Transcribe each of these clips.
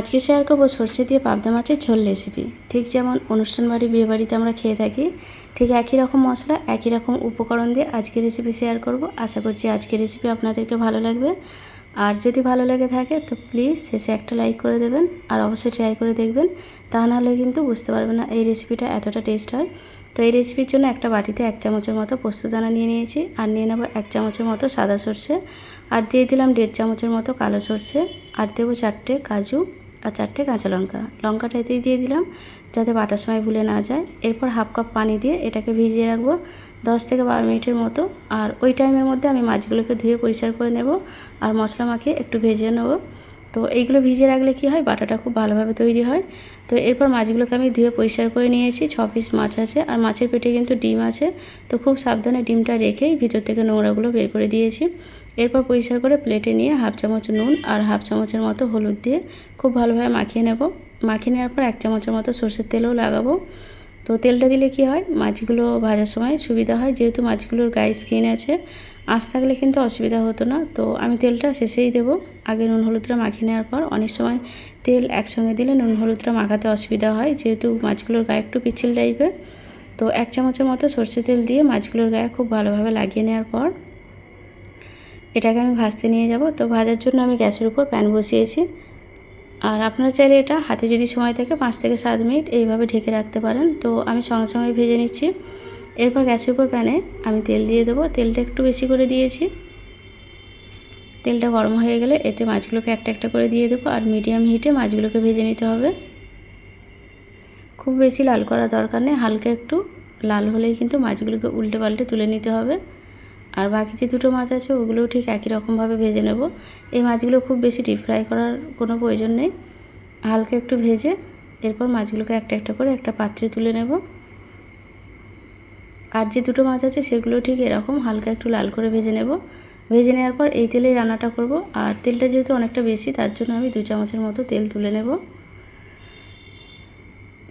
আজকে শেয়ার করব সর্ষে দিয়ে পাবদা মাছের ঝোল রেসিপি ঠিক যেমন অনুষ্ঠান বাড়ি, বিয়ে বাড়িতে আমরা খেয়ে থাকি, ঠিক একই রকম মশলা, একই রকম উপকরণ দিয়ে আজকে রেসিপি শেয়ার করব। আশা করছি আজকের রেসিপি আপনাদেরকে ভালো লাগবে। আর যদি ভালো লেগে থাকে, তো প্লিজ শেষে একটা লাইক করে দেবেন, আর অবশ্যই ট্রাই করে দেখবেন। তা নাহলে কিন্তু বুঝতে পারবেন না এই রেসিপিটা এতটা টেস্ট হয়। তো এই রেসিপির জন্য একটা বাটিতে এক চামচের মতো পোস্তদানা নিয়ে নিয়েছি, আর নিয়ে নেব এক চামচের মতো সাদা সর্ষে। আর দিয়ে দিলাম দেড় চামচের মতো কালো সর্ষে, আর দেবো চারটে কাজু আর চারটে কাঁচা লঙ্কা। লঙ্কাটা এতেই দিয়ে দিলাম, যাতে বাটার সময় ভুলে না যায়। এরপর হাফ কাপ পানি দিয়ে এটাকে ভিজিয়ে রাখব দশ থেকে বারো মিনিটের মতো। আর ওই টাইমের মধ্যে আমি মাছগুলোকে ধুয়ে পরিষ্কার করে নেব আর মশলা মাখিয়ে একটু ভেজে নেব। তো এইগুলো ভিজিয়ে রাখলে কি হয়? বাটাটা খুব ভালোভাবে তৈরি হয়। তো এরপর মাছগুলোকে আমি ধুয়ে পরিষ্কার করে নিয়েছি। ছ পিস মাছ আছে। আর মাছের পেটে কিন্তু ডিম আছে। তো খুব সাবধানে ডিমটা রেখেই ভিতর থেকে নোংরাগুলো বের করে দিয়েছি। এরপর পরিষ্কার করে প্লেটে নিয়ে হাফ চামচ নুন আর হাফ চামচের মতো হলুদ দিয়ে খুব ভালোভাবে মাখিয়ে নেব। মাখিয়ে নেওয়ার পর এক চামচের মতো সর্ষের তেলও লাগাবো। তো তেলটা দিলে কি হয়? মাছগুলো ভাজার সময় সুবিধা হয়। যেহেতু মাছগুলোর গায়ে স্কিন আছে, আঁচ থাকলে কিন্তু অসুবিধা হতো না। তো আমি তেলটা শেষেই দেব। আগে নুন হলুদটা মাখিয়ে নেওয়ার পর অনেক সময় তেল একসঙ্গে দিলে নুন হলুদটা মাখাতে অসুবিধা হয়। যেহেতু মাছগুলোর গায়ে একটু পিচ্ছিল টাইপের, তো এক চামচের মতো সর্ষে তেল দিয়ে মাছগুলোর গায়ে খুব ভালোভাবে লাগিয়ে নেওয়ার পর এটাকে আমি ভাজতে নিয়ে যাব। তো ভাজার জন্য আমি গ্যাসের উপর প্যান বসিয়েছি। আর আপনারা চাইলে এটা হাতে যদি সময় থাকে পাঁচ থেকে সাত মিনিট এইভাবে ঢেকে রাখতে পারেন। তো আমি সঙ্গে সঙ্গে ভেজে নিচ্ছি। এরপর গ্যাসের উপর প্যানে আমি তেল দিয়ে দেবো। তেলটা একটু বেশি করে দিয়েছি। তেলটা গরম হয়ে গেলে এতে মাছগুলোকে একটা একটা করে দিয়ে দেবো আর মিডিয়াম হিটে মাছগুলোকে ভেজে নিতে হবে। খুব বেশি লাল করা দরকার নেই, হালকা একটু লাল হলেই কিন্তু মাছগুলোকে উল্টে পাল্টে তুলে নিতে হবে। আর বাকি যে দুটো মাছ আছে ওগুলোও ঠিক একই রকমভাবে ভেজে নেব। এই মাছগুলো খুব বেশি ডিপ ফ্রাই করার কোনো প্রয়োজন নেই। হালকা একটু ভেজে এরপর মাছগুলোকে একটা একটা করে একটা পাত্রে তুলে নেব। আর যে দুটো মাছ আছে সেগুলো ঠিক এরকম হালকা একটু লাল করে ভেজে নেব। ভেজে নেওয়ার পর এই তেলেই রান্নাটা করব। আর তেলটা যেহেতু অনেকটা বেশি, তার জন্য আমি দু চামচের মতো তেল তুলে নেব।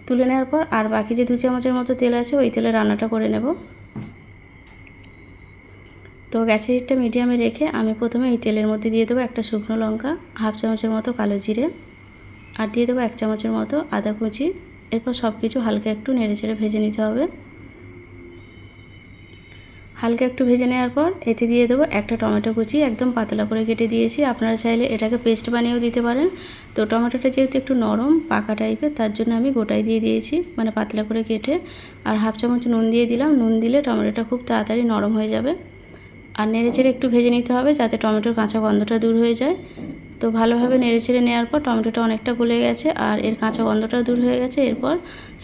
তুলে নেওয়ার পর আর বাকি যে দু চামচের মতো তেল আছে, ওই তেলে রান্নাটা করে নেব। তো গ্যাসের হিটটা মিডিয়ামে রেখে আমি প্রথমে এই তেলের মধ্যে দিয়ে দেবো একটা শুকনো লঙ্কা, হাফ চামচের মতো কালো জিরে, আর দিয়ে দেবো এক চামচের মতো আদা কুচি। এরপর সব কিছু হালকা একটু নেড়ে চেড়ে ভেজে নিতে হবে। হালকা একটু ভেজে নেওয়ার পর এতে দিয়ে দেবো একটা টমেটো কুচি, একদম পাতলা করে কেটে দিয়েছি। আপনারা চাইলে এটাকে পেস্ট বানিয়েও দিতে পারেন। তো টমেটোটা যেহেতু একটু নরম, পাকা টাইপের, তার জন্য আমি গোটাই দিয়ে দিয়েছি মানে পাতলা করে কেটে। আর হাফ চামচ নুন দিয়ে দিলাম। নুন দিলে টমেটোটা খুব তাড়াতাড়ি নরম হয়ে যাবে। আর নেড়ে চেড়ে একটু ভেজে নিতে হবে যাতে টমেটোর কাঁচা গন্ধটা দূর হয়ে যায়। তো ভালোভাবে নেড়ে ছেড়ে নেওয়ার পর টমেটোটা অনেকটা গলে গেছে আর এর কাঁচা গন্ধটা দূর হয়ে গেছে। এরপর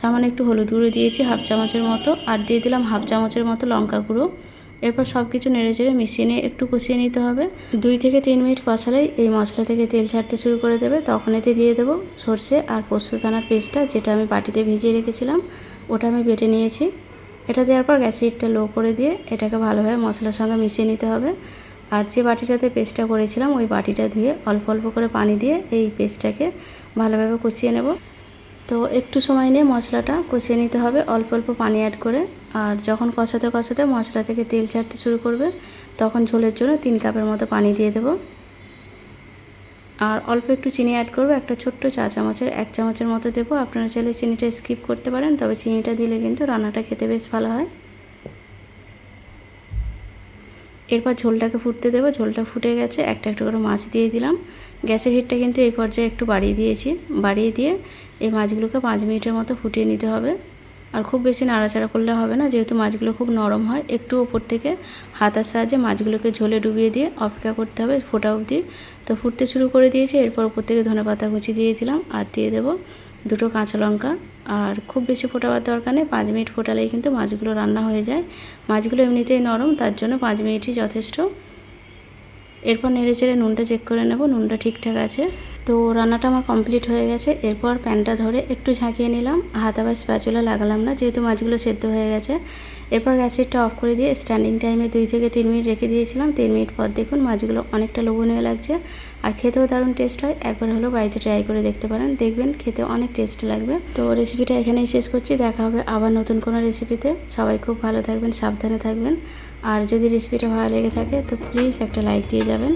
সামান্য একটু হলুদ গুঁড়ো দিয়েছি হাফ চামচের মতো আর দিয়ে দিলাম হাফ চামচের মতো লঙ্কা গুঁড়ো। এরপর সব কিছু নেড়ে চেড়ে মিশিয়ে নিয়ে একটু কষিয়ে নিতে হবে। দুই থেকে তিন মিনিট কষালেই এই মশলা থেকে তেল ছাড়তে শুরু করে দেবে। তখন এতে দিয়ে দেবো সর্ষে আর পোস্ত দানার পেস্টটা যেটা আমি বাটিতে ভিজিয়ে রেখেছিলাম, ওটা আমি বেটে নিয়েছি। এটা দেওয়ার পর গ্যাসের লো করে দিয়ে এটাকে ভালোভাবে মশলার সঙ্গে মিশিয়ে নিতে হবে। আর যে বাটিটাতে পেস্টটা করেছিলাম, ওই বাটিটা ধুয়ে অল্প অল্প করে পানি দিয়ে এই পেস্টটাকে ভালোভাবে কষিয়ে নেব। তো একটু সময় নিয়ে মশলাটা কষিয়ে নিতে হবে, অল্প অল্প পানি অ্যাড করে। আর যখন কষাতে কষাতে মশলা থেকে তেল ছাড়তে শুরু করবে, তখন ঝোলের জন্য তিন কাপের মতো পানি দিয়ে দেবো। আর অল্প একটু চিনি অ্যাড করব, একটা ছোট্ট চা চামচের, এক চামচের মতো দেবো। আপনারা চাইলে চিনিটা স্কিপ করতে পারেন, তবে চিনিটা দিলে কিন্তু রান্নাটা খেতে বেশ ভালো হয়। এরপর ঝোলটাকে ফুটতে দেবো। ঝোলটা ফুটে গেছে, একটা একটা করে মাছ দিয়ে দিলাম। গ্যাসের হিটটা কিন্তু এই পর্যায়ে একটু বাড়িয়ে দিয়েছি। বাড়িয়ে দিয়ে এই মাছগুলোকে পাঁচ মিনিটের মতো ফুটিয়ে নিতে হবে। আর খুব বেশি নাড়াচাড়া করলে হবে না, যেহেতু মাছগুলো খুব নরম হয়। একটু ওপর থেকে হাতার সাহায্যে মাছগুলোকে ঝোলে ডুবিয়ে দিয়ে অপেক্ষা করতে হবে ফোটা অবধি। তো ফুটতে শুরু করে দিয়েছি, এরপর ওপর থেকে ধনে পাতা কুচি দিয়ে দিলাম। আর দিয়ে দেবো দুটো কাঁচা লঙ্কা। আর খুব বেশি ফোটাবার দরকার নেই, পাঁচ মিনিট ফোটালেই কিন্তু মাছগুলো রান্না হয়ে যায়। মাছগুলো এমনিতেই নরম, তার জন্য পাঁচ মিনিটই যথেষ্ট। এরপর নেড়ে চেড়ে নুনটা চেক করে নেব, নুনটা ঠিকঠাক আছে। তো রান্নাটা আমার কমপ্লিট হয়ে গেছে। এরপর প্যানটা ধরে একটু ঝাঁকিয়ে নিলাম। হাত আবার স্প্যাচুলা লাগালাম না, যেহেতু মাছগুলো সেদ্ধ হয়ে গেছে। এরপর গ্যাসেরটা অফ করে দিয়ে স্ট্যান্ডিং টাইমে দুই থেকে তিন মিনিট রেখে দিয়েছিলাম। তিন মিনিট পর দেখুন মাছগুলো অনেকটা লোভনীয় লাগছে। আর খেতেও দারুণ টেস্ট হয়। একবার হলেও বাড়িতে ট্রাই করে দেখতে পারেন। দেখবেন খেতে অনেক টেস্ট লাগবে। তো রেসিপিটা এখানেই শেষ করছি। দেখা হবে আবার নতুন কোনো রেসিপিতে সবাই খুব ভালো থাকবেন, সাবধানে থাকবেন। আর যদি রেসিপিটা ভালো লেগে থাকে, তো প্লিজ একটা লাইক দিয়ে যাবেন।